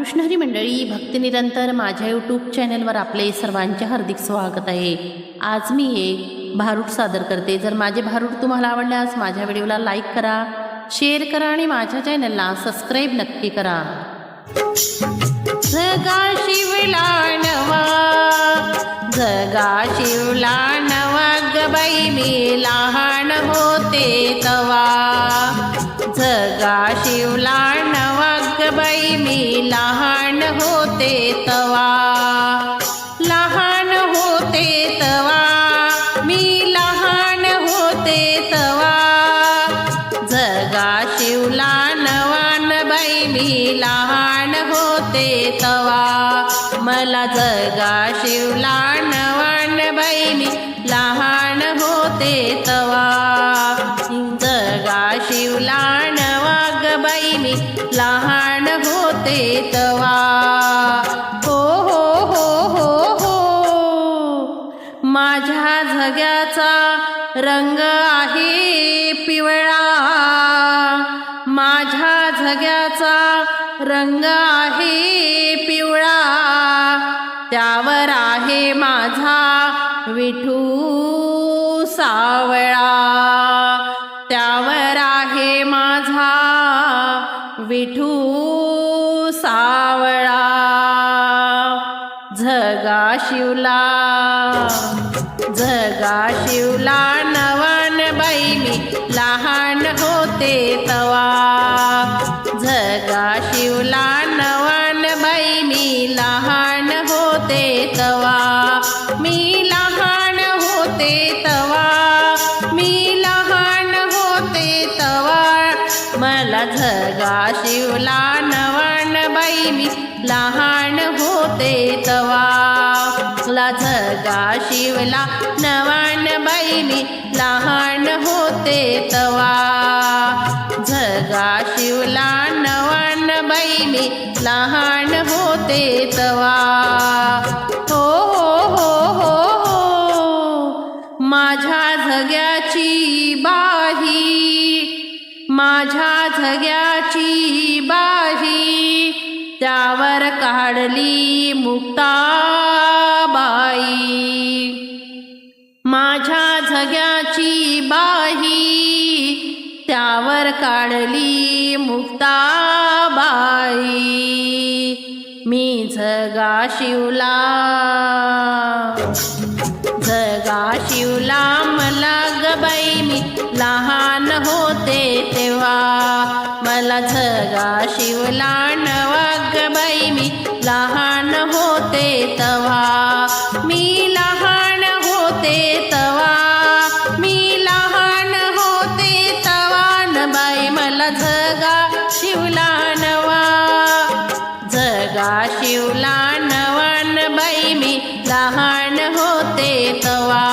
कृष्णहरी मंडळी भक्तिनिरंतर माझ्या यूट्यूब चॅनलवर आपले सर्वांचे हार्दिक स्वागत आहे. आज मी एक भारूड सादर करते. जर माझे भारूड तुम्हाला आवडल्यास माझ्या व्हिडिओला लाईक करा शेअर करा आणि माझ्या चॅनलला सबस्क्राईब नक्की करा. जगा शिवला नवा जगा शिवला नवा गबाई मी लहान होते तवा. जगा शिवला लहान होते तवा. लहान होते तवा. मी लहान होते तवा. जगा शिवला नवान बाई मी लहान होते तवा. मला जगा शिवला नवान बाई मी लहान होते तवा. जगा शिवला नवाग बाई मी लहान तेतवा तवा हो हो हो हो हो. माझ्या झग्याचा रंग आहे पिवळा. माझ्या झग्याचा रंग आहे पिवळा. त्यावर आहे माझा विठू सावळा. त्यावर आहे माझा विठू जगा शिवला. झगा शिवला नवान बाई मी लहान होते तवा. झगा शिवला नवान बाई मी लहान होते तवा. मी लहान होते तवा. मी लहान होते तवा. मला झगा शिवला नवान बाई मी लहान होते तवा. ला झगा शिवला नवान बैली लहान होते तवा. झगा शिवला नवान बैली लहान होते तवा. हो हो हो हो हो. माझ्या झग्याची बाही माझ्या झग्याची बाही त्यावर काढली मुक्ता सगळ्याची बाही त्यावर काढली मुक्ताबाई मी झगा शिवला जगा शिवला मला गबाई मी लहान होते तेव्हा मला जगा शिवला नवा गबाई मी लहान होते तेव्हा मी लहान होते तवा.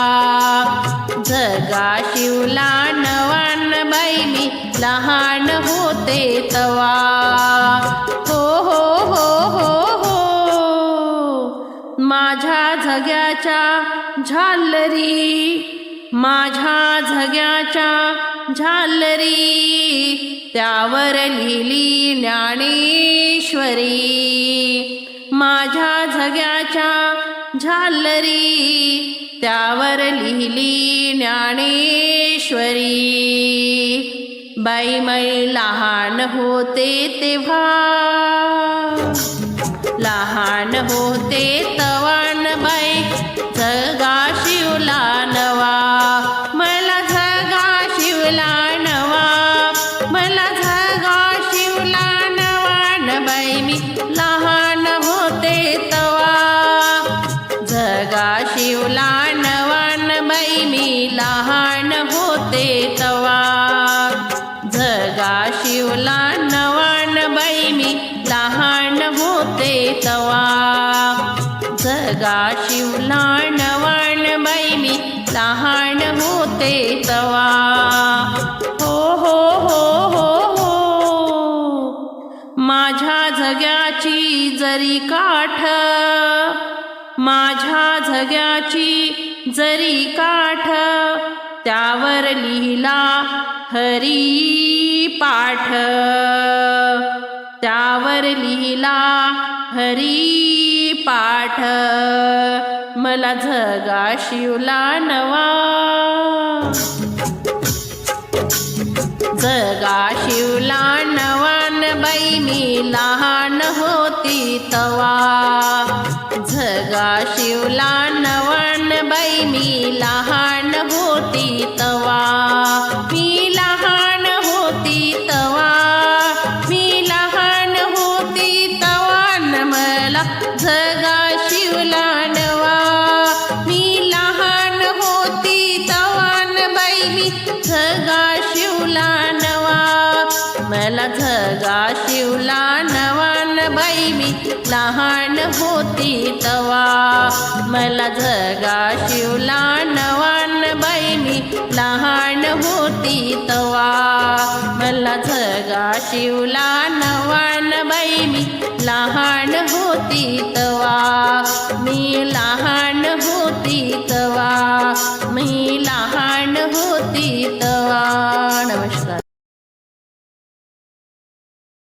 जगा शिवला नवान बाई मी लहान होते तवा. हो हो हो हो हो. माझ्या झग्याच्या झालरी माझ्या झग्याच्या झालरी त्यावर लिहिली ज्ञानेश्वरी. धाग्याच्या झालरी त्यावर लिहिली ज्ञानेश्वरी. बाईमई लहान होते तेव्हा लहान होते तवा जगा शिवला वाण बाई मी लहान होते तवा. हो हो हो हो हो. माझ्या झग्याची जरी काठ माझ्या झग्याची जरी काठ त्यावर लिहिला हरी पाठ. त्यावर लिहिला हरी पाठ. मला झगा शिवला नवा. जगा शिवला नवान बाई मी लहान होती तवा. जगा शिवला नवान बाई मी लहान मी झगा शिवला नवा. मला झगा शिवला नवान बाई मी लहान होती तवा. मला झगा शिवला नवान बाई मी लहान होती तवा. मला झगा शिवला नवान बाई मी लहान होती तवा. मी लहान